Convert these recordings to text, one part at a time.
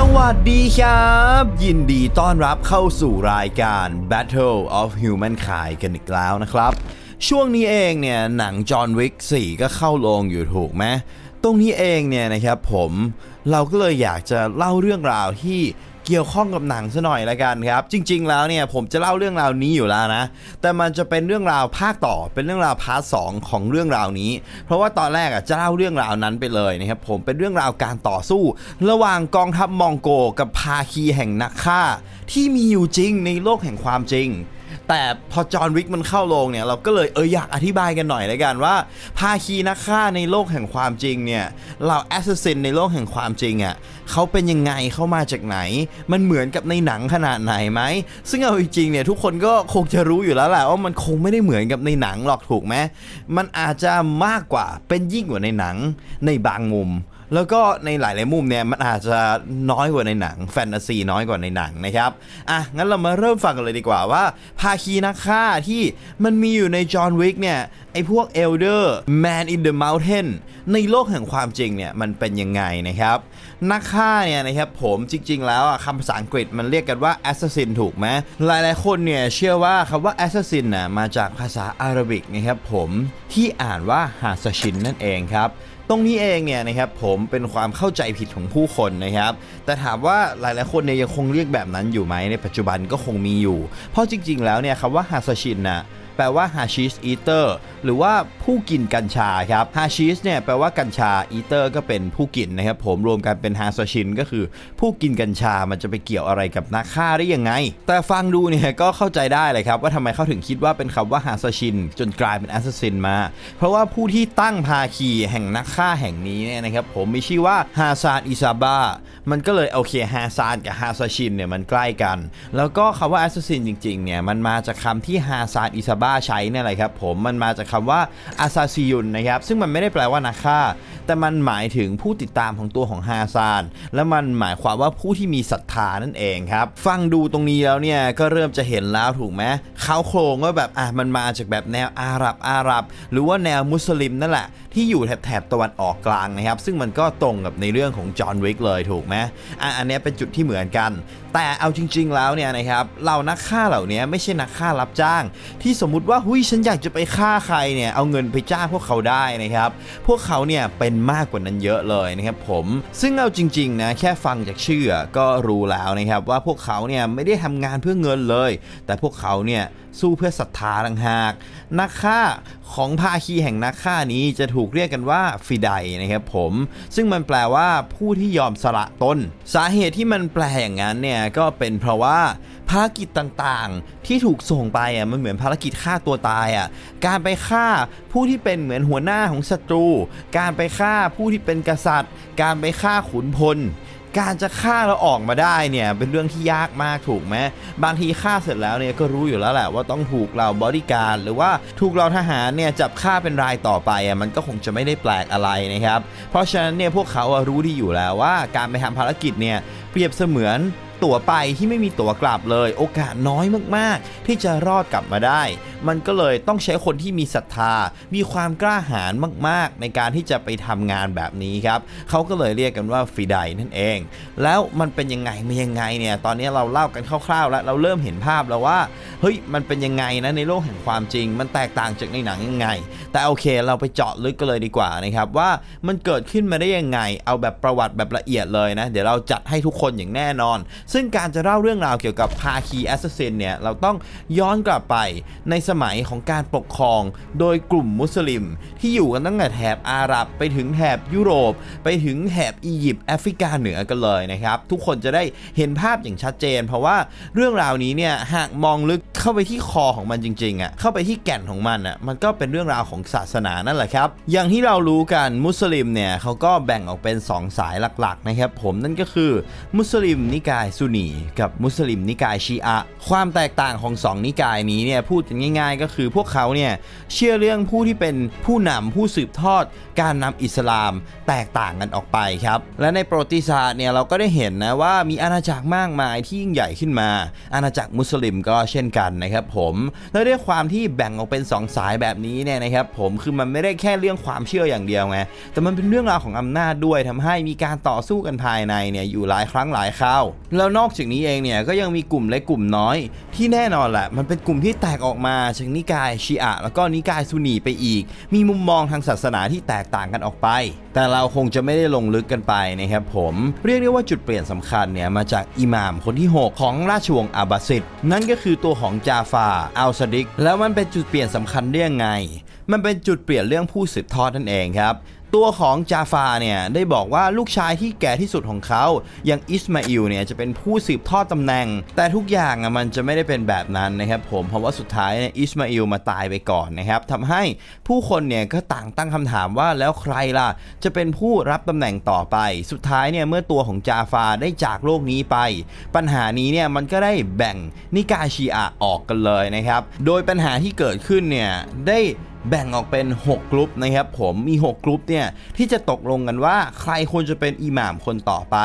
สวัสดีครับ ยินดีต้อนรับเข้าสู่รายการ Battle of Humankind กันอีกแล้วนะครับ ช่วงนี้เองเนี่ยหนังจอห์นวิก4ก็เข้าโรงอยู่ถูกไหมตรงนี้เองเนี่ยนะครับผมเราก็เลยอยากจะเล่าเรื่องราวที่ เกี่ยวข้องกับหนังซะหน่อยละกันครับ จริง ๆ แล้วเนี่ยผมจะเล่าเรื่องราวนี้อยู่แล้วนะ แต่มันจะเป็นเรื่องราวภาคต่อเป็นเรื่องราวพาร์ทสองของเรื่องราวนี้ เพราะว่าตอนแรกอะจะเล่าเรื่องราวนั้นไปเลยนะครับผมเป็นเรื่องราวการต่อสู้ ระหว่างกองทัพมองโกกับภาคีแห่งนักฆ่า ที่มีอยู่จริงในโลกแห่งความจริง แต่พอจอห์นวิกมันเข้าโรงเนี่ย เราก็เลยเอออยากอธิบายกันหน่อยละกันว่า ภาคีนักฆ่าในโลกแห่งความจริงเนี่ยเราแอสซัสซินในโลกแห่งความจริงอะเขาเป็นยังไงเข้ามาจากไหน มันเหมือนกับในหนังขนาดไหนไหม ซึ่งเอาจริงๆเนี่ยทุกคนก็คงจะรู้อยู่แล้วแหละว่ามันคงไม่ได้เหมือนกับในหนังหรอกถูกไหมมันอาจจะมากกว่าเป็นยิ่งกว่าในหนังในบางมุม แล้วก็ในหลายๆมุมเนี่ยมันอาจจะน้อยกว่าในหนังแฟนตาซีน้อยกว่าในหนังนะครับอะงั้นเรามาเริ่มฟังกันเลยดีกว่าว่าภาคีนักฆ่าที่มันมีอยู่ในจอห์นวิกเนี่ย ไอ้พวกเอลเดอร์ Man in the Mountain ในโลกแห่งความจริงเนี่ย มันเป็นยังไงนะครับ นักฆ่าเนี่ยนะครับผมจริง ๆ แล้วคำภาษาอังกฤษมันเรียกกันว่า assassin ถูกไหมหลายๆคนเนี่ย เชื่อว่าคำว่า assassin น่ะมาจากภาษาอาหรับิกนะครับผมที่อ่านว่าฮาซชินนั่นเองครับตรงนี้เองเนี่ยนะครับผมเป็นความเข้าใจผิดของผู้คนนะครับ แต่ถามว่าหลายๆคนเนี่ยยังคงเรียกแบบนั้นอยู่ไหมในปัจจุบันก็คงมีอยู่ เพราะจริง ๆ แล้วเนี่ยคำว่าฮาซชินนะ แปลว่าฮาชิสอีเตอร์หรือว่าผู้กินกัญชาครับฮาชิสเนี่ยแปลว่ากัญชาอีเตอร์ก็เป็นผู้กินนะครับผมรวมกันเป็นฮาซาชินก็คือ ผู้กินกัญชามันจะไปเกี่ยวอะไรกับนักฆ่าได้ยังไง แต่ฟังดูเนี่ยก็เข้าใจได้เลยครับว่าทำไมเขาถึงคิดว่าเป็นคำว่าฮาซาชิน จนกลายเป็นแอสซัสซินมา เพราะว่าผู้ที่ตั้งภาคีแห่งนักฆ่าแห่งนี้เนี่ยนะครับผมมีชื่อว่าฮาซานอิซาบามันก็เลยโอเคฮาซานกับฮาซาชินเนี่ยมันใกล้กัน แล้วก็คำว่าแอสซัสซินจริงๆเนี่ยมันมาจากคำที่ฮาซานอิซาบาใช้เนี่ยแหละครับผมมันมาจากคำว่าอาซาซิยุนนะครับซึ่งมันไม่ได้แปลว่านักฆ่า แต่มันหมายถึงผู้ติดตามของตัวของฮาซาน และมันหมายความว่าผู้ที่มีศรัทธานั่นเองครับฟังดูตรงนี้แล้วเนี่ยก็เริ่มจะเห็นแล้วถูกไหมเขาโครงว่าแบบอะมันมาจากแบบแนวอาหรับอาหรับ หรือว่าแนวมุสลิมนั่นแหละ ที่อยู่แถบตะวันออกกลางนะครับ ซึ่งมันก็ตรงกับในเรื่องของจอห์นวิกเลยถูกไหมอะอันนี้เป็นจุดที่เหมือนกัน แต่เอาจริง ๆ แล้วเนี่ยนะครับเรานักฆ่าเหล่านี้ไม่ใช่นักฆ่ารับจ้าง ที่สมมุติว่าหุยฉันอยากจะไปฆ่าใครเนี่ยเอาเงินไปจ้างพวกเขาได้นะครับ พวกเขาเนี่ยเป็นมากกว่านั้นเยอะเลยนะครับผมซึ่งเอาจริงๆนะแค่ฟังจากชื่อก็รู้แล้วนะครับว่าพวกเขาเนี่ยไม่ได้ทำงานเพื่อเงินเลย แต่พวกเขาเนี่ย สู้เพื่อศรัทธาต่างหากนักฆ่าของภาคีแห่งนักฆ่านี้จะถูกเรียกกันว่าฟิไดนะครับผม ซึ่งมันแปลว่าผู้ที่ยอมสละตน สาเหตุที่มันแปลอย่างนั้นเนี่ยก็เป็นเพราะว่าภารกิจต่างๆ ที่ถูกส่งไปอะมันเหมือนภารกิจฆ่าตัวตายอะการไปฆ่าผู้ที่เป็นเหมือนหัวหน้าของศัตรู การไปฆ่าผู้ที่เป็นกษัตริย์ การไปฆ่าขุนพล การจะฆ่าเราออกมาได้เนี่ยเป็นเรื่องที่ยากมากถูกไหมบางทีฆ่าเสร็จแล้วเนี่ยก็รู้อยู่แล้วแหละว่าต้องถูกเราบริการหรือว่าถูกเราทหารเนี่ยจับฆ่าเป็นรายต่อไปอะมันก็คงจะไม่ได้แปลกอะไรนะครับ เพราะฉะนั้นเนี่ยพวกเขาอะรู้ดีอยู่แล้วว่าการไปทำภารกิจเนี่ยเปรียบเสมือน ตั๋วไปที่ไม่มีตั๋วกลับเลย โอกาสน้อยมากๆ ที่จะรอดกลับมาได้ มันก็เลยต้องใช้คนที่มีศรัทธา มีความกล้าหาญมากๆ ในการที่จะไปทำงานแบบนี้ครับเขาก็เลยเรียกกันว่าฟีไดนั่นเอง แล้วมันเป็นยังไงมันยังไงเนี่ยตอนนี้เราเล่ากันคร่าวๆ แล้วเราเริ่มเห็นภาพแล้วว่าเฮ้ยมันเป็นยังไงนะในโลกแห่งความจริง มันแตกต่างจากในหนังยังไง แต่โอเคเราไปเจาะลึกกันเลยดีกว่านะครับว่ามันเกิดขึ้นมาได้ยังไง เอาแบบประวัติแบบละเอียดเลยนะ เดี๋ยวเราจัดให้ทุกคนอย่างแน่นอนซึ่งการจะเล่าเรื่องราวเกี่ยวกับภาคีแอสซัสซินเนี่ยเราต้องย้อนกลับไปในสมัยของการปกครอง โดยกลุ่มมุสลิม ที่อยู่กันตั้งแต่แถบอาหรับไปถึงแถบยุโรป ไปถึงแถบอียิปต์แอฟริกาเหนือกันเลยนะครับทุกคนจะได้เห็นภาพอย่างชัดเจน เพราะว่าเรื่องราวนี้เนี่ยหากมองลึกเข้าไปที่คอของมันจริงๆอะเข้าไปที่แก่นของมันอะมันก็เป็นเรื่องราวของศาสนานั่นแหละครับอย่างที่เรารู้กันมุสลิมเนี่ยเขาก็แบ่งออกเป็น 2 สายหลักๆนะครับผมนั่นก็คือมุสลิมนิกายซุนีกับมุสลิมนิกายชีอะความแตกต่างของสองนิกายนี้เนี่ยพูดกันง่าย ๆ ก็คือพวกเขาเนี่ยเชื่อเรื่องผู้ที่เป็นผู้นำผู้สืบทอด การนำอิสลามแตกต่างกันออกไปครับ และในประวัติศาสตร์เนี่ยเราก็ได้เห็นนะว่ามีอาณาจักรมากมายที่ยิ่งใหญ่ขึ้นมา อาณาจักรมุสลิมก็เช่นกันนะครับผมและด้วยความที่แบ่งออกเป็นสองสายแบบนี้เนี่ยนะครับผมคือมันไม่ได้แค่เรื่องความเชื่ออย่างเดียวไงแต่มันเป็นเรื่องราวของอำนาจด้วยทำให้มีการต่อสู้กันภายในเนี่ยอยู่หลายครั้งหลายคราวแล้วนอกจากนี้เองเนี่ยก็ยังมีกลุ่มเล็กกลุ่มน้อย ที่แน่นอนแหละมันเป็นกลุ่มที่แตกออกมาจากนิกายชีอะแล้วก็นิกายซุนีไปอีก มีมุมมองทางศาสนาที่แตกต่างกันออกไป แต่เราคงจะไม่ได้ลงลึกกันไปนะครับผมเรียกได้ว่าจุดเปลี่ยนสำคัญเนี่ยมาจากอิหม่ามคนที่ 6 ของราชวงศ์อาบาซิดนั่นก็คือตัวของจาฟาอัลซาดิก แล้วมันเป็นจุดเปลี่ยนสำคัญได้ยังไง มันเป็นจุดเปลี่ยนเรื่องผู้สืบทอดนั่นเองครับ ตัวของจาฟาเนี่ยได้บอกว่าลูกชายที่แก่ที่สุดของเขาอย่างอิสมาอิลเนี่ยจะเป็นผู้สืบทอดตำแหน่ง แต่ทุกอย่างอะมันจะไม่ได้เป็นแบบนั้นนะครับผมเพราะว่าสุดท้ายเนี่ยอิสมาอิลมาตายไปก่อนนะครับทำให้ผู้คนเนี่ยก็ต่างตั้งคำถามว่าแล้วใครล่ะ จะเป็นผู้รับตำแหน่งต่อไป สุดท้ายเนี่ยเมื่อตัวของจาฟาได้จากโลกนี้ไป ปัญหานี้เนี่ยมันก็ได้แบ่งนิกายชีอะออกกันเลยนะครับโดยปัญหาที่เกิดขึ้นเนี่ยได้ แบ่งออกเป็น 6 กลุ่มนะครับผมมี 6 กลุ่มเนี่ยที่จะตกลงกันว่าใครควรจะเป็นอิหม่ามคนต่อไป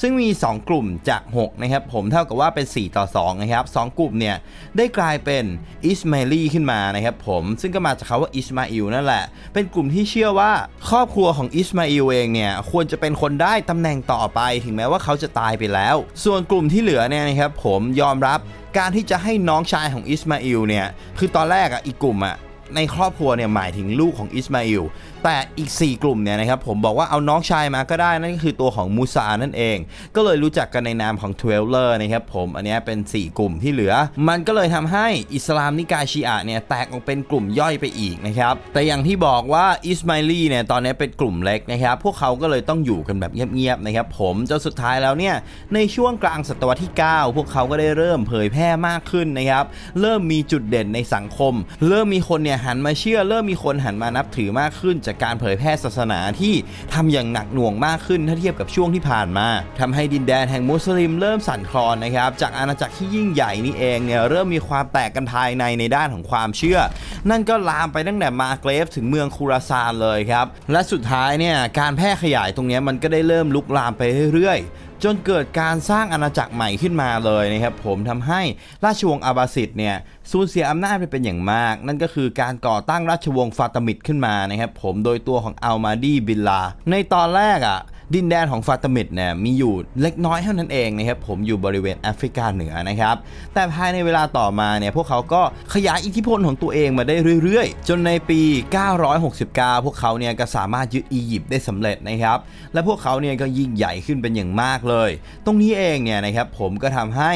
ซึ่งมี 2 กลุ่มจาก 6 นะครับผมเท่ากับว่าเป็น 4 ต่อ2นะครับ2กลุ่มเนี่ยได้กลายเป็นอิสมาลีขึ้นมานะครับผมซึ่งก็มาจากคาว่าอิสมาอิลนั่นแหละ เป็นกลุ่มที่เชื่อว่าครอบครัวของอิสมาอิลเองเนี่ยควรจะเป็นคนได้ตำแหน่งต่อไป ถึงแม้ว่าเขาจะตายไปแล้ว ส่วนกลุ่มที่เหลือเนี่ยนะครับผมยอมรับการที่จะให้น้องชายของอิสมาอิลเนี่ยคือตอนแรกอะอีกกลุ่มอะ ในครอบครัวเนี่ยหมายถึงลูกของอิสมาอิล แต่อีก 4 กลุ่มเนี่ยนะครับผมบอกว่าเอาน้องชายมาก็ได้นั่นก็คือตัวของมูซานั่นเอง ก็เลยรู้จักกันในนามของทเวลเลอร์นะครับผมอันนี้เป็น 4 กลุ่มที่เหลือ มันก็เลยทำให้อิสลามนิกายชีอะเนี่ยแตกออกเป็นกลุ่มย่อยไปอีกนะครับแต่อย่างที่บอกว่าอิสมาลีเนี่ยตอนนี้เป็นกลุ่มเล็กนะครับพวกเขาก็เลยต้องอยู่กันแบบเงียบๆนะครับผมจนสุดท้ายแล้วเนี่ยในช่วงกลางศตวรรษที่ 9 พวกเขาก็ได้เริ่มเผยแพร่มากขึ้นนะครับเริ่มมีจุดเด่นในสังคม เริ่มมีคนเนี่ยหันมาเชื่อ เริ่มมีคนหันมานับถือมากขึ้นจากการเผยแพร่ศาสนาที่ทำอย่างหนักหน่วงมากขึ้นถ้าเทียบกับช่วงที่ผ่านมาทำให้ดินแดนแห่งมุสลิมเริ่มสั่นคลอนนะครับจากอาณาจักรที่ยิ่งใหญ่นี่เองเนี่ยเริ่มมีความแตกกันภายในในด้านของความเชื่อ นั่นก็ลามไปตั้งแต่มาเกรฟถึงเมืองคูราซานเลยครับและสุดท้ายเนี่ยการแพร่ขยายตรงนี้มันก็ได้เริ่มลุกลามไปเรื่อยๆ จนเกิดการสร้างอาณาจักรใหม่ขึ้นมาเลยนะครับผมทำให้ราชวงศ์อาบาสิดเนี่ยสูญเสียอำนาจไปเป็นอย่างมาก นั่นก็คือการก่อตั้งราชวงศ์ฟาตมิดขึ้นมานะครับผมโดยตัวของอัลมาดีบิลลาในตอนแรกอะ ดินแดนของฟาตมิดเนี่ยมีอยู่เล็กน้อยเท่านั้นเองนะครับผมอยู่บริเวณแอฟริกาเหนือนะครับแต่ภายในเวลาต่อมาเนี่ยพวกเขาก็ขยายอิทธิพลของตัวเองมาได้เรื่อยๆ จนในปี 969 พวกเขาเนี่ยก็สามารถยึดอียิปต์ได้สำเร็จนะครับและพวกเขาเนี่ยก็ยิ่งใหญ่ขึ้นเป็นอย่างมากเลย ตรงนี้เองเนี่ยนะครับผมก็ทำให้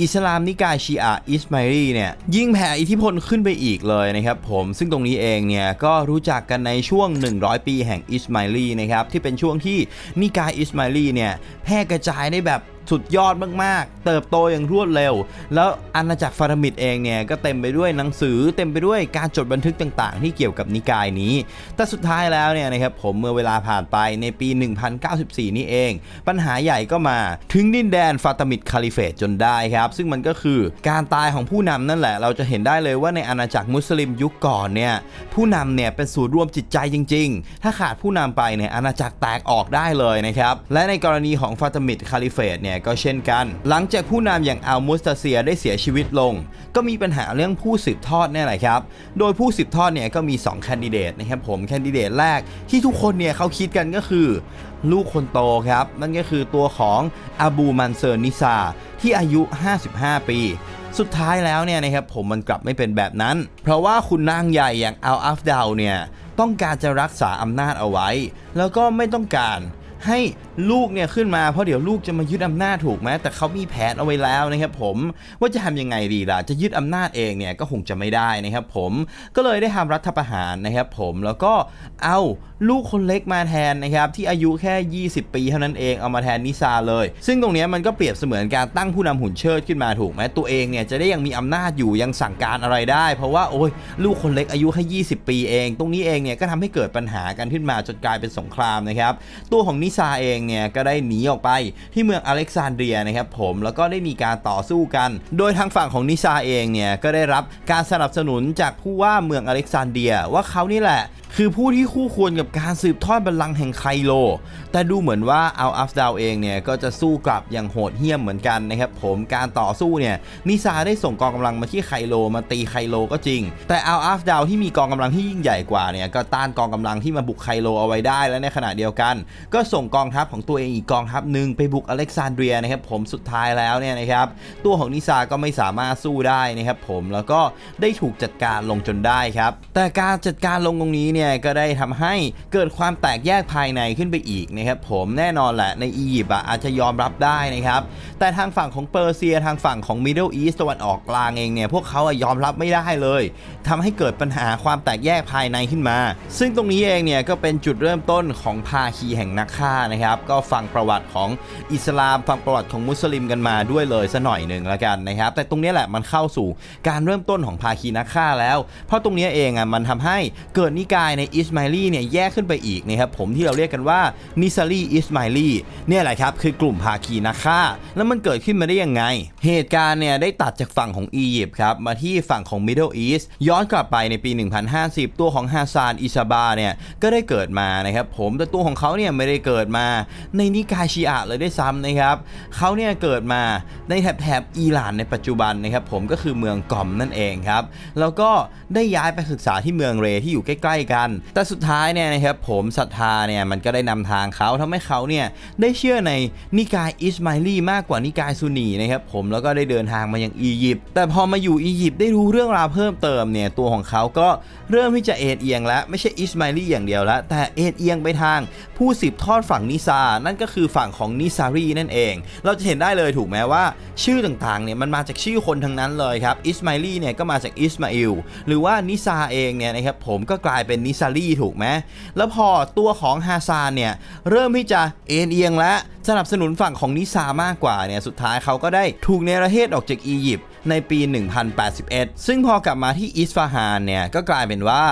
อิสลามนิกายชีอะอิสมาอีลีเนี่ยยิ่งแผ่อิทธิพลขึ้นไปอีกเลยนะครับผมซึ่งตรงนี้เองเนี่ยก็รู้จักกันในช่วง 100 ปีแห่งอิสมาอีลีนะครับที่เป็นช่วงที่นิกายอิสมาอีลีเนี่ยแพร่กระจายได้แบบ สุดยอดมากๆ เติบโตอย่างรวดเร็ว แล้วอาณาจักรฟารามิดเองเนี่ยก็เต็มไปด้วยหนังสือเต็มไปด้วยการจดบันทึกต่างๆ ที่เกี่ยวกับนิกายนี้ แต่สุดท้ายแล้วเนี่ยนะครับผมเมื่อเวลาผ่านไปในปี 1094 นี่เอง ปัญหาใหญ่ก็มาถึงดินแดนฟาตมิดคาลิเฟตจนได้ครับ ซึ่งมันก็คือการตายของผู้นำนั่นแหละ เราจะเห็นได้เลยว่าในอาณาจักรมุสลิมยุคก่อนเนี่ยผู้นำเนี่ยเป็นศูนย์รวมจิตใจจริง ๆ ถ้าขาดผู้นำไปเนี่ยอาณาจักรแตกออกได้เลยนะครับและในกรณีของฟาตมิดคาลิเฟตเนี่ยก็เช่นกัน หลังจากผู้นำอย่างอัลมุสตาเซียได้เสียชีวิตลง ก็มีปัญหาเรื่องผู้สืบทอดนี่แหละครับ โดยผู้สืบทอดเนี่ยก็มี2แคนดิเดตนะครับผมแคนดิเดตแรกที่ทุกคนเนี่ยเขาคิดกันก็คือ ลูกคนโตครับ นั่นก็คือตัวของอาบูมันเซอร์นิซาที่อายุ 55 ปีสุดท้ายแล้วเนี่ยนะครับผมมันกลับไม่เป็นแบบนั้น เพราะว่าคุณนางใหญ่อย่างอัลอัฟดาวเนี่ยต้องการจะรักษาอำนาจเอาไว้ แล้วก็ไม่ต้องการ ให้ลูกเนี่ยขึ้นมาเพราะเดี๋ยวลูกจะมายึดอำนาจถูกไหมแต่เขามีแผนเอาไว้แล้วนะครับผมว่าจะทำยังไงดีล่ะจะยึดอำนาจเองเนี่ยก็คงจะไม่ได้นะครับผมก็เลยได้ทำรัฐประหารนะครับผมแล้วก็เอาลูกคนเล็กมาแทนนะครับที่อายุแค่ 20 ปีเท่านั้นเองเอามาแทนนิซาเลย ซึ่งตรงนี้มันก็เปรียบเสมือนการตั้งผู้นำหุ่นเชิดขึ้นมาถูกไหมตัวเองเนี่ยจะได้ยังมีอำนาจอยู่ยังสั่งการอะไรได้ เพราะว่าโอ้ยลูกคนเล็กอายุแค่ 20 ปีเอง ตรงนี้เองเนี่ยก็ทำให้เกิดปัญหากันขึ้นมาจนกลายเป็นสงครามนะครับตัวของนิิซาเองเนี่ยก็ได้หนีออกไปที่เมืองอเล็กซานเดรียนะครับผมแล้วก็ได้มีการต่อสู้กัน โดยทางฝั่งของนิซาเองเนี่ยก็ได้รับการสนับสนุนจากผู้ว่าเมืองอเล็กซานเดรียว่าเขานี่แหละคือผู้ที่คู่ควรกับการสืบทอดบัลลังก์แห่งไคโล แต่ดูเหมือนว่าเอาอัฟดาวเองเนี่ยก็จะสู้กลับอย่างโหดเหี้ยมเหมือนกันนะครับผม การต่อสู้เนี่ยนิซาได้ส่งกองกำลังมาที่ไคโลมาตีไคโลก็จริง แต่เอาอัฟดาวที่มีกองกำลังที่ยิ่งใหญ่กว่าเนี่ยก็ต้านกองกำลังที่มาบุกไคโลเอาไว้ได้และในขณะเดียวกัน ก็ส่ง่งกองทัพของตัวเองอีกกองทัพหนึ่งไปบุกอเล็กซานเดรียนะครับผมสุดท้ายแล้วเนี่ยนะครับตัวของนิซาก็ไม่สามารถสู้ได้นะครับผมแล้วก็ได้ถูกจัดการลงจนได้ครับแต่การจัดการลงตรงนี้เนี่ยก็ได้ทำให้เกิดความแตกแยกภายในขึ้นไปอีกนะครับผมแน่นอนแหละในอียิปต์อาจจะยอมรับได้นะครับแต่ทางฝั่งของเปอร์เซียทางฝั่งของมิดเดิลอีสตะวันออกกลางเองเนี่ยพวกเขาอะยอมรับไม่ได้เลยทำให้เกิดปัญหาความแตกแยกภายในขึ้นมา ซึ่งตรงนี้เองเนี่ยก็เป็นจุดเริ่มต้นของภาคีแห่งนักฆ่านะครับ ก็ฟังประวัติของอิสลามฟังประวัติของมุสลิมกันมาด้วยเลยสัหน่อยหนึ่งแล้วกันนะครับ แต่ตรงนี้แหละมันเข้าสู่การเริ่มต้นของภาคีนักฆ่าแล้ว เพราะตรงนี้เองอะมันทำให้เกิดนิกายในอิสมาอีลีเนี่ยแยกขึ้นไปอีกนะครับผมที่เราเรียกกันว่านิซารีอิสมาอีลีเนี่ยแหละครับคือกลุ่มภาคีนักฆ่า แล้วมันเกิดขึ้นมาได้ยังไง เหตุการณ์เนี่ยได้ตัดจากฝั่งของอียิปต์ครับมาที่ฝั่งของ Middle East ย้อนกลับไปในปี 1050 ตัวของฮาซานอิซาบาเนี่ยก็ได้เกิดมานะครับผมแต่ตัวของเขาเนี่ยไม่ได้เกิดิดมาในนิกายชีอะเลยได้ซ้ำนะครับเขาเนี่ยเกิดมาในแถบแถบอิหร่านในปัจจุบันนะครับผมก็คือเมืองกอมนั่นเองครับแล้วก็ได้ย้ายไปศึกษาที่เมืองเรที่อยู่ใกล้ ๆ กัน แต่สุดท้ายเนี่ยนะครับผมศรัทธาเนี่ยมันก็ได้นำทางเขาทำให้เขาเนี่ยได้เชื่อในนิกายอิสมาลีมากกว่านิกายซุนีนะครับผมแล้วก็ได้เดินทางมายังอียิปต์แต่พอมาอยู่อียิปต์ได้รู้เรื่องราวเพิ่มเติมเนี่ยตัวของเขาก็เริ่มที่จะเอ็นเอียงแล้วไม่ใช่อิสมาลีอย่างเดียวแล้วแต่เอ็นเอียงไปทางผู้สืบทอดฝั่งนิซา นั่นก็คือฝั่งของนิซารีนั่นเอง เราจะเห็นได้เลยถูกไหมว่า ชื่อต่างๆเนี่ยมันมาจากชื่อคนทั้งนั้นเลยครับ อิสมาลีเนี่ยก็มาจากอิสมาอิล หรือว่านิซาเองเนี่ยนะครับผมก็กลายเป็นนิซารีถูกไหม แล้วพอตัวของฮาซานเนี่ยเริ่มที่จะเอ็นเอียงและสนับสนุนฝั่งของนิซามากกว่าเนี่ยสุดท้ายเขาก็ได้ถูกเนรเทศออกจากอียิปต์ ในปี 1081 ซึ่งพอกลับมาที่อิสฟาฮานเนี่ยก็กลายเป็นว่า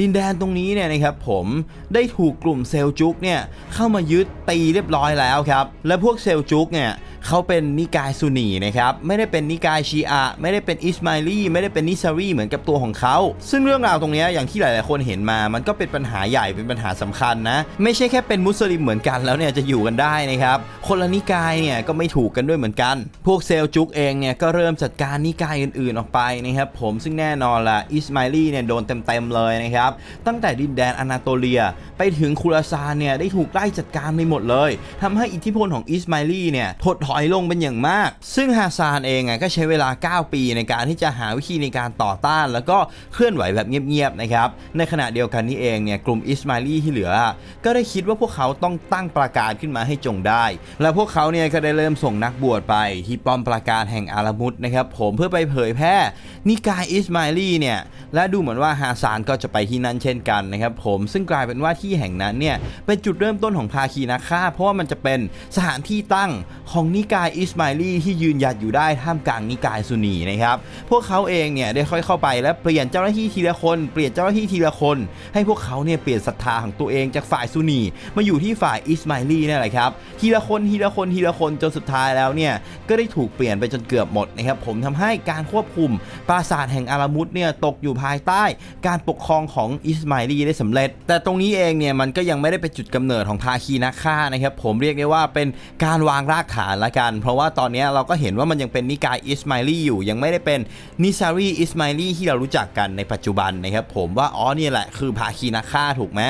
ดินแดนตรงนี้เนี่ยนะครับผมได้ถูกกลุ่มเซลจุกเนี่ยเข้ามายึดตีเรียบร้อยแล้วครับ และพวกเซลจุกเนี่ย เขาเป็นนิกายซุนีนะครับ ไม่ได้เป็นนิกายชีอะไม่ได้เป็นอิสมาลีไม่ได้เป็นนิซารีเหมือนกับตัวของเขา ซึ่งเรื่องราวตรงนี้อย่างที่หลาย ๆ คนเห็นมา มันก็เป็นปัญหาใหญ่เป็นปัญหาสำคัญนะ ไม่ใช่แค่เป็นมุสลิมเหมือนกันแล้วเนี่ยจะอยู่กันได้นะครับ คนละนิกายเนี่ยก็ไม่ถูกกันด้วยเหมือนกัน พวกเซลจุกเองเนี่ยก็เริ่มจัดการนิกายอื่น ๆ ออกไปนะครับผมซึ่งแน่นอนละอิสมาลีเนี่ยโดนเต็ม ๆ เลยนะครับ ตั้งแต่ดินแดนอนาโตเลีย ไปถึงคุราซานเนี่ยได้ถูกไล่จัดการไปหมดเลยทำให้อิทธิพลของอิสมาลีเนี่ยถดถอยลงเป็นอย่างมาก ซึ่งฮาซานเองอะก็ใช้เวลา 9 ปีในการที่จะหาวิธีในการต่อต้าน แล้วก็เคลื่อนไหวแบบเงียบๆนะครับในขณะเดียวกันนี้เองเนี่ยกลุ่มอิสมาลีที่เหลือ ก็ได้คิดว่าพวกเขาต้องตั้งประกาศขึ้นมาให้จงได้ และพวกเขาเนี่ยก็ได้เริ่มส่งนักบวชไป ที่ป้อมปราการแห่งอารามุดนะครับผมเพื่อไปเผยแพร่นิกายอิสมาลีเนี่ยและดูเหมือนว่าฮาซานก็จะไปที่นั่นเช่นกันนะครับผมซึ่งกลายเป็นว่าที่แห่งนั้นเนี่ยเป็นจุดเริ่มต้นของภาคีนักฆ่าเพราะว่ามันจะเป็นสถานที่ตั้งของนิกายอิสมาลีที่ยืนหยัดอยู่ได้ท่ามกลางนิกายซุนีนะครับพวกเขาเองเนี่ยได้ค่อยเข้าไปและเปลี่ยนเจ้าหน้าที่ทีละคนเปลี่ยนเจ้าหน้าที่ทีละคน ให้พวกเขาเนี่ยเปลี่ยนศรัทธาของตัวเองจากฝ่ายซุนีมาอยู่ที่ฝ่ายอิสมาลีนี่แหละครับทีละคนทีละคนทีละคนจนสุดท้ายแล้วเนี่ยก็ได้ถูกเปลี่ยนไปจนเกือบหมดนะครับผมทำให้การควบคุมปราสาทแห่งอารามุดเนี่ยตกอยู่ภายใต้การปกครองของอิสมาลีได้สำเร็จ แต่ตรงนี้เองเนี่ยมันก็ยังไม่ได้เป็นจุดกำเนิดของภาคีนักฆ่านะครับผมเรียกได้ว่าเป็นการวางรากฐานละกัน เพราะว่าตอนนี้เราก็เห็นว่ามันยังเป็นนิกายอิสมาอีลีอยู่ ยังไม่ได้เป็นนิซารีอิสมาอีลีที่เรารู้จักกันในปัจจุบันนะครับผมว่าอ๋อเนี่ยแหละคือภาคีนักฆ่าถูกไหม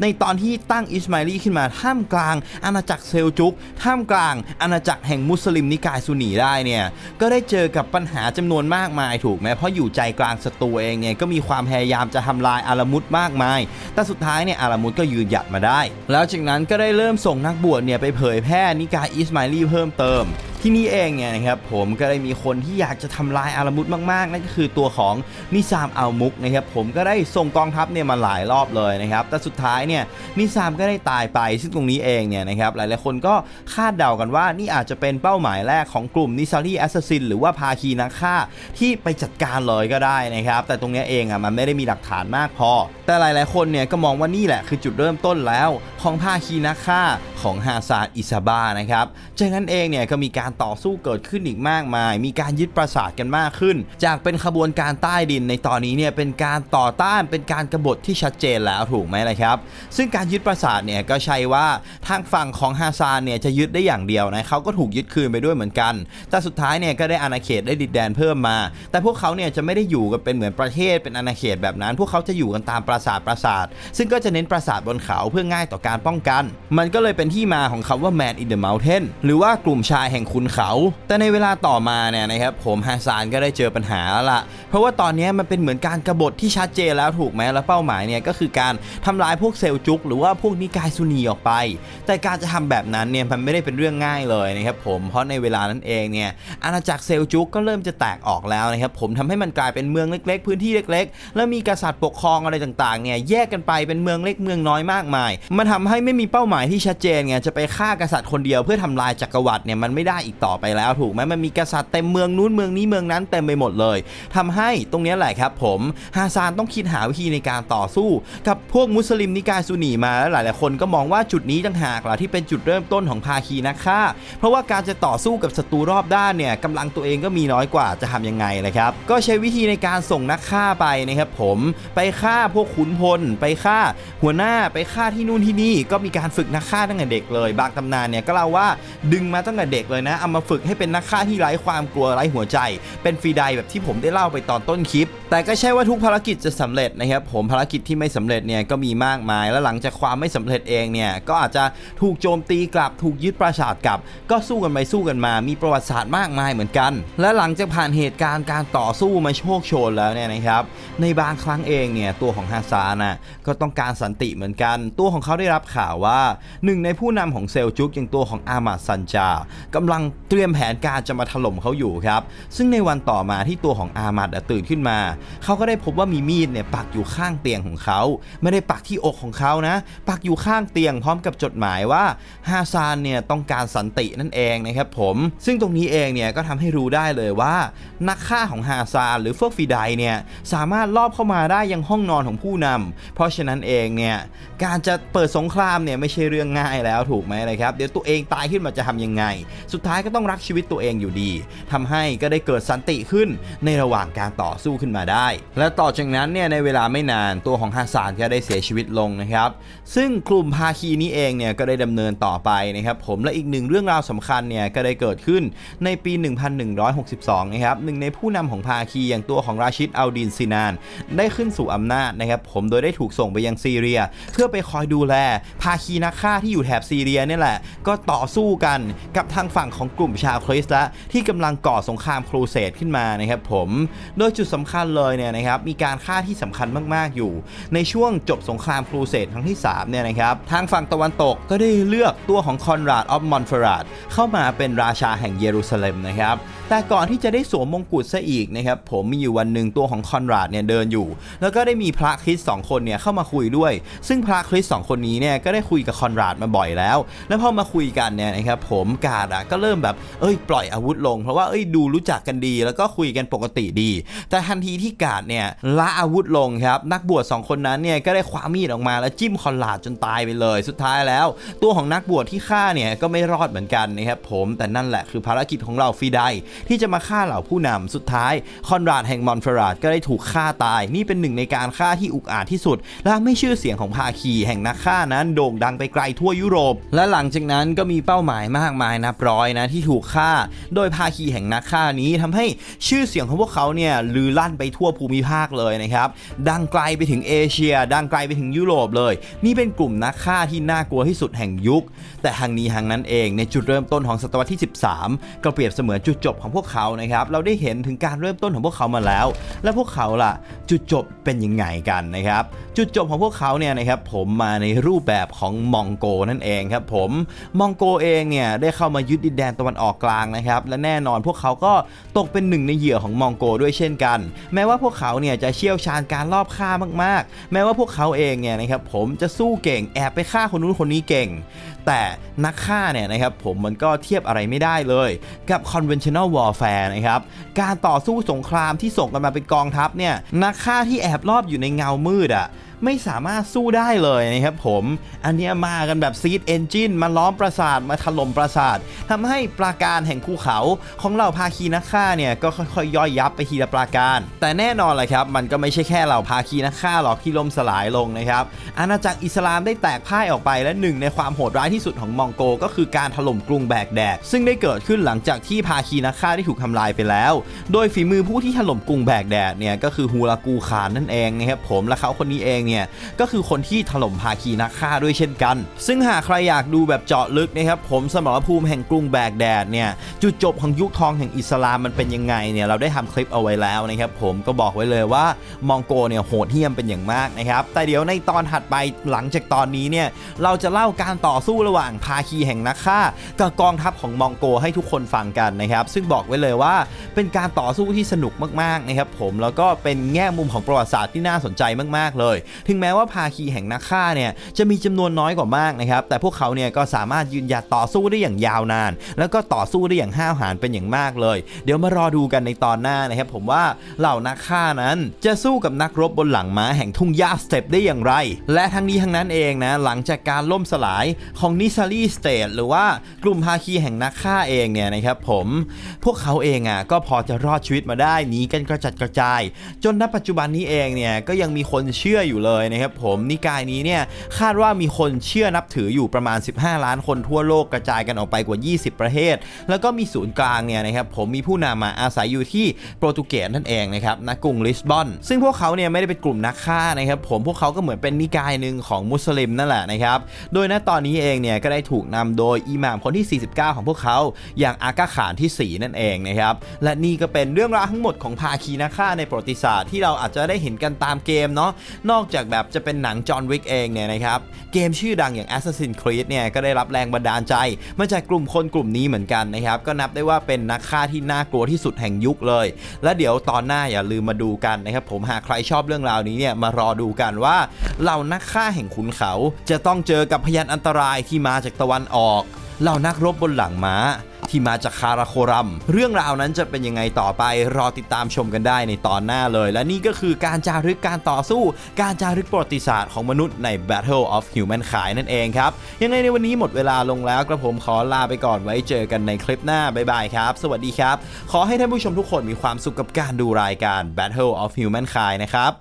ในตอนที่ตั้งอิสมาอีลีขึ้นมาท่ามกลางอาณาจักรเซลจุกท่ามกลางอาณาจักรแห่งมุสลิมนิกายซุนีได้เนี่ยก็ได้เจอกับปัญหาจำนวนมากมายถูกไหมเพราะอยู่ใจกลางศัตรูเองเนี่ยก็มีความพยายามจะทำลายอารามุดมากมาย แต่สุดท้ายเนี่ยอารามุดก็ยืนหยัดมาได้ แล้วจากนั้นก็ได้เริ่มส่งนักบวชเนี่ยไปเผยแพร่นิกายอิสมาอีลีเพิ่มเติม ที่นี่เองเนี่ยนะครับผมก็ได้มีคนที่อยากจะทำลายอารามุดมากๆนั่นก็คือตัวของนิซามอัลมุกนะครับผมก็ได้ส่งกองทัพเนี่ยมาหลายรอบเลยนะครับแต่สุดท้ายเนี่ยนิซามก็ได้ตายไปซึ่งตรงนี้เองเนี่ยนะครับหลายๆคนก็คาดเดากันว่านี่อาจจะเป็นเป้าหมายแรกของกลุ่มนิซารีแอสซัสซินหรือว่าภาคีนักฆ่าที่ไปจัดการเลยก็ได้นะครับแต่ตรงนี้เองอะมันไม่ได้มีหลักฐานมากพอ แต่หลายๆคนเนี่ยก็มองว่านี่แหละคือจุดเริ่มต้นแล้วของภาคีนักฆ่าของฮาซาดอิซาบานะครับจากนั้นเองเนี่ยก็มีการต่อสู้เกิดขึ้นอีกมากมาย มีการยึดปราสาทกันมากขึ้น จากเป็นขบวนการใต้ดินในตอนนี้เนี่ยเป็นการต่อต้านเป็นการกรบฏที่ชัดเจนแล้วถูกไหมล่ะครับ ซึ่งการยึดปราสาทเนี่ยก็ใช่ว่าทางฝั่งของฮาซานเนี่ยจะยึดได้อย่างเดียวนะเขาก็ถูกยึดคืนไปด้วยเหมือนกัน แต่สุดท้ายเนี่ยก็ได้อาณาเขตได้ดินแดนเพิ่มมา แต่พวกเขาเนี่ยจะไม่ได้อยู่กันเป็นเหมือนประเทศเป็นอาณาเขตแบบนั้น พวกเขาจะอยู่กันตามปราสาทปราสาท ซึ่งก็จะเน้นปราสาทบนเขาเพื่อง่ายต่อการป้องกัน มันก็เลยเป็นที่มาของคำว่า Man in the Mountain หรือว่ากลุ่มชายแห่งขุนเขา แต่ในเวลาต่อมาเนี่ยนะครับผมฮาซานก็ได้เจอปัญหาแล้วละเพราะว่าตอนนี้มันเป็นเหมือนการกรบฏที่ชัดเจนแล้วถูกไหมแล้วเป้าหมายเนี่ยก็คือการทำลายพวกเซลจุก หรือว่าพวกนิกายซุนีออกไป แต่การจะทำแบบนั้นเนี่ยมันไม่ได้เป็นเรื่องง่ายเลยนะครับผมเพราะในเวลานั้นเองเนี่ยอาณาจักรเซลจุกก็เริ่มจะแตกออกแล้วนะครับผมทำให้มันกลายเป็นเมืองเล็ก ๆ พื้นที่เล็ก ๆ แล้วมีกษัตริย์ปกครองอะไรต่างๆเนี่ยแยกกันไปเป็นเมืองเล็กเมืองน้อยมากมาย มันทำให้ไม่มีเป้าหมายที่ชัดเจนไงจะไปฆ่ากษัตริย์คนเดียวเพื่อทำลายจักรวรรดิเนี่ยมันไม่ได้อีกต่อไปแล้วถูกไหมมันมีกษัตริย์เต็มเมืองนู้นเมืองนี้เมืองนั้นเต็มไปหมดเลยทำให้ตรงนี้แหละครับผมฮาซานต้องคิดหาวิธีในการต่อสู้ กับพวกมุสลิมนิกายซุนีมาแล้วหลายๆคนก็มองว่าจุดนี้ต่างหากล่ะที่เป็นจุดเริ่มต้นของภาคีนักฆ่า เพราะว่าการจะต่อสู้กับศัตรูรอบด้านเนี่ยกำลังตัวเองก็มีน้อยกว่าจะทำยังไงล่ะครับก็ใช้วิธีในการส่งนักฆ่าไปนะครับผมไปฆ่าพวกขุนพลไปฆ่าหัวหน้าไปฆ่าที่นู่นที่นี่ก็มีการฝึกนักฆ่าตั้งแต่เด็กเลย บางตำนานเนี่ยก็เล่าว่าดึงมาตั้งแต่เด็กเลยนะเอามาฝึกให้เป็นนักฆ่าที่ไร้ความกลัวไร้หัวใจ เป็นฟรีไดแบบที่ผมได้เล่าไปตอนต้นคลิป แต่ก็ใช่ว่าทุกภารกิจจะสำเร็จนะครับผมภารกิจที่ไม่สำเร็จเนี่ยก็มีมากมาย แล้วหลังจากความไม่สำเร็จเองเนี่ยก็อาจจะถูกโจมตีกลับถูกยึดปราสาทกลับ ก็สู้กันไปสู้กันมา มีประวัติศาสตร์มากมายเหมือนกัน และหลังจากผ่านเหตุการณ์การต่อสู้มาโชคโชนแล้วเนี่ยนะครับในบางครั้งเองเนี่ยตัวของฮาซาน่ะก็ต้องการสันติเหมือนกัน ตัวของเขาได้รับข่าวว่าหนึ่งในผู้นำของเซลจุกอย่างตัวของอามาดซันจากำลังเตรียมแผนการจะมาถล่มเขาอยู่ครับ ซึ่งในวันต่อมาที่ตัวของอามาดตื่นขึ้นมา เขาก็ได้พบว่ามีมีดเนี่ยปักอยู่ข้างเตียงของเขา ไม่ได้ปักที่อกของเขานะ ปักอยู่ข้างเตียงพร้อมกับจดหมายว่าฮาซานเนี่ยต้องการสันตินั่นเองนะครับผม ซึ่งตรงนี้เองเนี่ยก็ทำให้รู้ได้เลยว่า นักฆ่าของฮาซานหรือพวกฟีไดเนี่ยสามารถลอบเข้ามาได้ยังห้องนอนของผู้นำเพราะฉะนั้นเองเนี่ยการจะเปิดสงครามเนี่ยไม่ใช่เรื่องง่ายแล้วถูกไหมเลยครับ เดี๋ยวตัวเองตายขึ้นมาจะทำยังไง สุดท้ายก็ต้องรักชีวิตตัวเองอยู่ดีทำให้ก็ได้เกิดสันติขึ้นในระหว่างการต่อสู้ขึ้นมาได้ และต่อจากนั้นเนี่ยในเวลาไม่นานตัวของฮาซานก็ได้เสียชีวิตลงนะครับ ซึ่งกลุ่มภาคีนี้เองเนี่ยก็ได้ดำเนินต่อไปนะครับผมและอีกหนึ่งเรื่องราวสำคัญเนี่ยก็ได้เกิดขึ้นในปี 1162 นะครับหนึ่งในผู้นำของภาคีอย่างตัวของราชิดอัลดินซินาน ได้ขึ้นสู่อำนาจนะครับผมโดยได้ถูกส่งไปยังซีเรีย เพื่อไปคอยดูแล ภาคีนักฆ่าที่อยู่แถบซีเรียเนี่ยแหละก็ต่อสู้กันกับทางฝั่งของกลุ่มชาวคริสต์ละที่กำลังก่อสงครามครูเสดขึ้นมานะครับผมโดยจุดสำคัญเลยเนี่ยนะครับมีการฆ่าที่สำคัญมากๆอยู่ ในช่วงจบสงครามครูเสดครั้งที่3เนี่ยนะครับทางฝั่งตะวันตกก็ได้เลือกตัวของคอนราดออฟมอนเฟราดเข้ามาเป็นราชาแห่งเยรูซาเล็มนะครับแต่ก่อนที่จะได้สวมมงกุฎซะอีกนะครับผมมีอยู่วันหนึ่งตัวของคอนราดเนี่ยเดินอยู่ แล้วก็ได้มีพระคริสสองคนเนี่ยเข้ามาคุยด้วย ซึ่งพระคริสสองคนนี้เนี่ยก็ได้คุยกับคอนราดมาบ่อยแล้ว แล้วพอมาคุยกันเนี่ยนะครับผมกาดอะก็เริ่มแบบเอ้ยปล่อยอาวุธลง เพราะว่าเอ้ยดูรู้จักกันดี แล้วก็คุยกันปกติดี แต่ทันทีที่กาดเนี่ยละอาวุธลงครับนักบวชสองคนนั้นเนี่ยก็ได้คว้ามีดออกมาแล้วจิ้มคอนราดจนตายไปเลย สุดท้ายแล้ว ตัวของนักบวชที่ฆ่าเนี่ยก็ไม่รอดเหมือนกันนะครับผมแต่นั่นแหละคือภารกิจของเราฟีไดที่จะมาฆ่าเหล่าผู้นำสุดท้าย คอนราดแห่งมอนฟราดก็ได้ถูกฆ่าตาย นี่เป็นหนึ่งในการฆ่าที่อุกอาจที่สุด และไม่ชื่อเสียงของภาคีแห่งนักฆ่านั้นโด่งดังไปไกลทั่วยุโรป และหลังจากนั้นก็มีเป้าหมายมากมายนับร้อยนะที่ถูกฆ่า โดยภาคีแห่งนักฆ่านี้ทำให้ชื่อเสียงของพวกเขาเนี่ยลือลั่นไปทั่วภูมิภาคเลยนะครับ ดังไกลไปถึงเอเชีย ดังไกลไปถึงยุโรปเลย นี่เป็นกลุ่มนักฆ่าที่น่ากลัวที่สุดแห่งยุค แต่ทางนี้ทางนั้นเองในจุดเริ่มต้นของศตวรรษที่ 13 ก็เปรียบเสมือนจุดจบของพวกเขานะครับ เราได้เห็นถึงการเริ่มต้นของพวกเขามาแล้ว และพวกเขาล่ะ จุดจบเป็นยังไงกันนะครับ จุดจบของพวกเขาเนี่ยนะครับผมมาในรูปแบบของมองโกนั่นเองครับผมมองโกเองเนี่ยได้เข้ามายึดดินแดนตะวันออกกลางนะครับ และแน่นอนพวกเขาก็ตกเป็นหนึ่งในเหยื่อของมองโกด้วยเช่นกัน แม้ว่าพวกเขาเนี่ยจะเชี่ยวชาญการลอบฆ่ามากๆ แม้ว่าพวกเขาเองเนี่ยนะครับผมจะสู้เก่งแอบไปฆ่าคนนู้นคนนี้เก่ง แต่นักฆ่าเนี่ยนะครับผมมันก็เทียบอะไรไม่ได้เลยกับ conventional warfare นะครับการต่อสู้สงครามที่ส่งกันมาเป็นกองทัพเนี่ยนักฆ่าที่แอบรอบอยู่ในเงามืดอะ ไม่สามารถสู้ได้เลยนะครับผมอันนี้มากันแบบซีดเอนจินมาล้อมปราสาทมาถล่มปราสาททำให้ปราการแห่งภูเขาของเหล่าภาคีนักฆ่าเนี่ยก็ค่อยๆย่อยยับไปทีละปราการ แต่แน่นอนแหละครับ มันก็ไม่ใช่แค่เหล่าภาคีนักฆ่าหรอกที่ล่มสลายลงนะครับอาณาจักรอิสลามได้แตกพ่ายออกไปและหนึ่งในความโหดร้ายที่สุดของมองโกก็คือการถล่มกรุงแบกแดดซึ่งได้เกิดขึ้นหลังจากที่ภาคีนักฆ่าได้ถูกทำลายไปแล้ว โดยฝีมือผู้ที่ถล่มกรุงแบกแดดเนี่ยก็คือฮูลากูขานนั่นเองนะครับผมและเขาคนนี้เองเนี่ยก็คือคนที่ถล่มภาคีนักฆ่าด้วยเช่นกัน ซึ่งหากใครอยากดูแบบเจาะลึกนะครับผมสมรภูมิแห่งกรุงแบกแดดเนี่ยจุดจบของยุคทองแห่งอิสลามมันเป็นยังไงเนี่ยเราได้ทำคลิปเอาไว้แล้วนะครับผมก็บอกไว้เลยว่ามองโกเนี่ยโหดเหี้ยมเป็นอย่างมากนะครับแต่เดี๋ยวในตอนถัดไปหลังจากตอนนี้เนี่ยเราจะเล่าการต่อสู้ระหว่างภาคีแห่งนักฆ่ากับกองทัพของมองโกให้ทุกคนฟังกันนะครับซึ่งบอกไว้เลยว่าเป็นการต่อสู้ที่สนุกมากๆนะครับผมแล้วก็เป็นแง่มุมของประวัติศาสตร์ที่น่าสนใจมากๆเลยถึงแม้ว่าภาคีแห่งนักฆ่าเนี่ยจะมีจำนวนน้อยกว่ามากนะครับ แต่พวกเขาเนี่ยก็สามารถยืนหยัดต่อสู้ได้อย่างยาวนาน แล้วก็ต่อสู้ได้อย่างห้าวหาญเป็นอย่างมากเลย เดี๋ยวมารอดูกันในตอนหน้านะครับ ผมว่าเหล่านักฆ่านั้นจะสู้กับนักรบบนหลังม้าแห่งทุ่งหญ้าสเตปได้อย่างไร และทั้งนี้ทั้งนั้นเองนะหลังจากการล่มสลายของนิซารีสเตทหรือว่ากลุ่มภาคีแห่งนักฆ่าเองเนี่ยนะครับผมพวกเขาเองอะก็พอจะรอดชีวิตมาได้หนีกันกระจัดกระจาย จนณปัจจุบันนี้เองเนี่ยก็ยังมีคนเชื่ออยู่เลยนะครับผมนิกายนี้เนี่ยคาดว่ามีคนเชื่อนับถืออยู่ประมาณ 15 ล้านคนทั่วโลกกระจายกันออกไปกว่า 20 ประเทศ แล้วก็มีศูนย์กลางเนี่ยนะครับผมมีผู้นำมาอาศัยอยู่ที่โปรตุเกสนั่นเองนะครับณกรุงลิสบอน ซึ่งพวกเขาเนี่ยไม่ได้เป็นกลุ่มนักฆ่านะครับผมพวกเขาก็เหมือนเป็นนิกายหนึ่งของมุสลิมนั่นแหละนะครับโดยณตอนนี้เองเนี่ยก็ได้ถูกนำโดยอิหม่ามคนที่ 49 ของพวกเขา อย่างอากาขานที่ 4 นั่นเองนะครับและนี่ก็เป็นเรื่องราวทั้งหมดของภาคีนักฆ่าในประวัติศาสตร์ที่เราอาจจะได้เห็นกันตามเกมเนาะนอกจากแบบจะเป็นหนังจอห์นวิกเองเนี่ยนะครับเกมชื่อดังอย่าง Assassin's Creed เนี่ยก็ได้รับแรงบันดาลใจมาจากกลุ่มคนกลุ่มนี้เหมือนกันนะครับก็นับได้ว่าเป็นนักฆ่าที่น่ากลัวที่สุดแห่งยุคเลย และเดี๋ยวตอนหน้าอย่าลืมมาดูกันนะครับผมหากใครชอบเรื่องราวนี้เนี่ยมารอดูกันว่าเหล่านักฆ่าแห่งขุนเขา จะต้องเจอกับพยานอันตรายที่มาจากตะวันออก เหล่านักรบบนหลังม้า ที่มาจากคาราโครัม เรื่องราวนั้นจะเป็นยังไงต่อไปรอติดตามชมกันได้ในตอนหน้าเลย และนี่ก็คือการจารึกการต่อสู้ การจารึกประวัติศาสตร์ของมนุษย์ใน Battle of Humankind นั่นเองครับ ยังไงในวันนี้หมดเวลาลงแล้วกระผมขอลาไปก่อนไว้เจอกันในคลิปหน้าบ๊ายบายครับ สวัสดีครับ ขอให้ท่านผู้ชมทุกคนมีความสุขกับการดูรายการ Battle of Humankind นะครับ